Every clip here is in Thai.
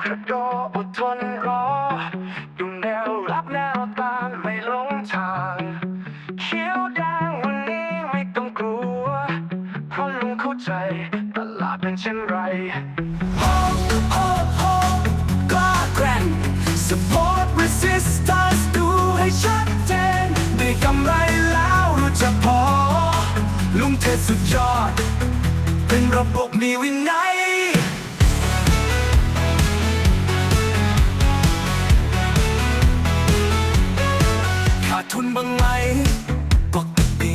กระโดดอดทนรออยู่แนวรับแนวตามไม่หลงทางเขียวแดงวันนี้ไม่ต้องกลัวเพราะลุงเข้าใจตลาดเป็นเช่นไรโอ้โอ้โอ้กล้าแกร่ง support resistance ดูให้ชัดเจนได้กำไรแล้วรู้จะพอ ลุงเทสุดยอด เป็นระบบมีวินัย ขาดทุนบ้างไหมปกติ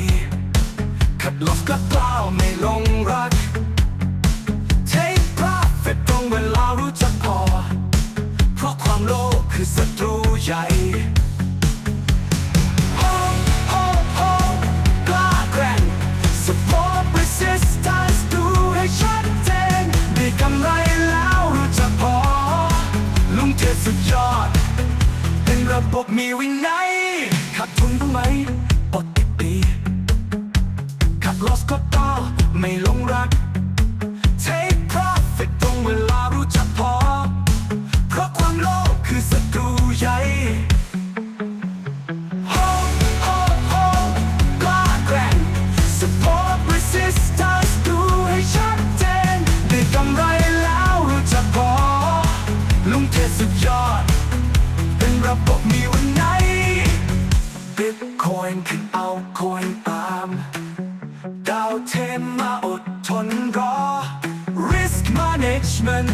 ขัดลบก็เปล่าไม่ลงรัก Take profit ตรงเวลารู้จักพอ เพราะความโลภคือศัตรูใหญ่โฮโฮโฮกล้าแกร่ง Support resistance ดูให้ชัดเจนด้กำไรแล้วรู้จักพอลุงเทสุดยอด ระบบมีวินัยขาดทุนบ้างไหมปกติขาดลอสก็ต่อไม่ลงรัก Take profit ตรงเวลารู้จักพอ เพราะความโลภคือศัตรูใหญ่โฮโฮโฮกวาดแรง Support resistance ดูให้ชัดเจนติดกำไรแล้วรู้จับพอลุงเทสุดยอด ระบบมีวันไหน Bitcoin ขึ้นเอาคอยตามดาวเทมมาอดทนรอ Risk Management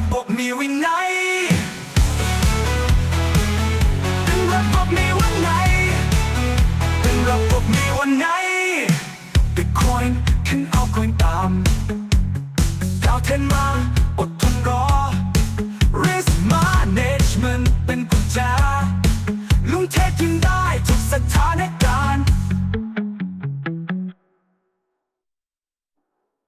ระบบมีวินัยเป็นระบบมีวันไหนเป็นระบบมีวันไหน Bitcoin ขึ้นเอาคอยตามดาวเทนมาอด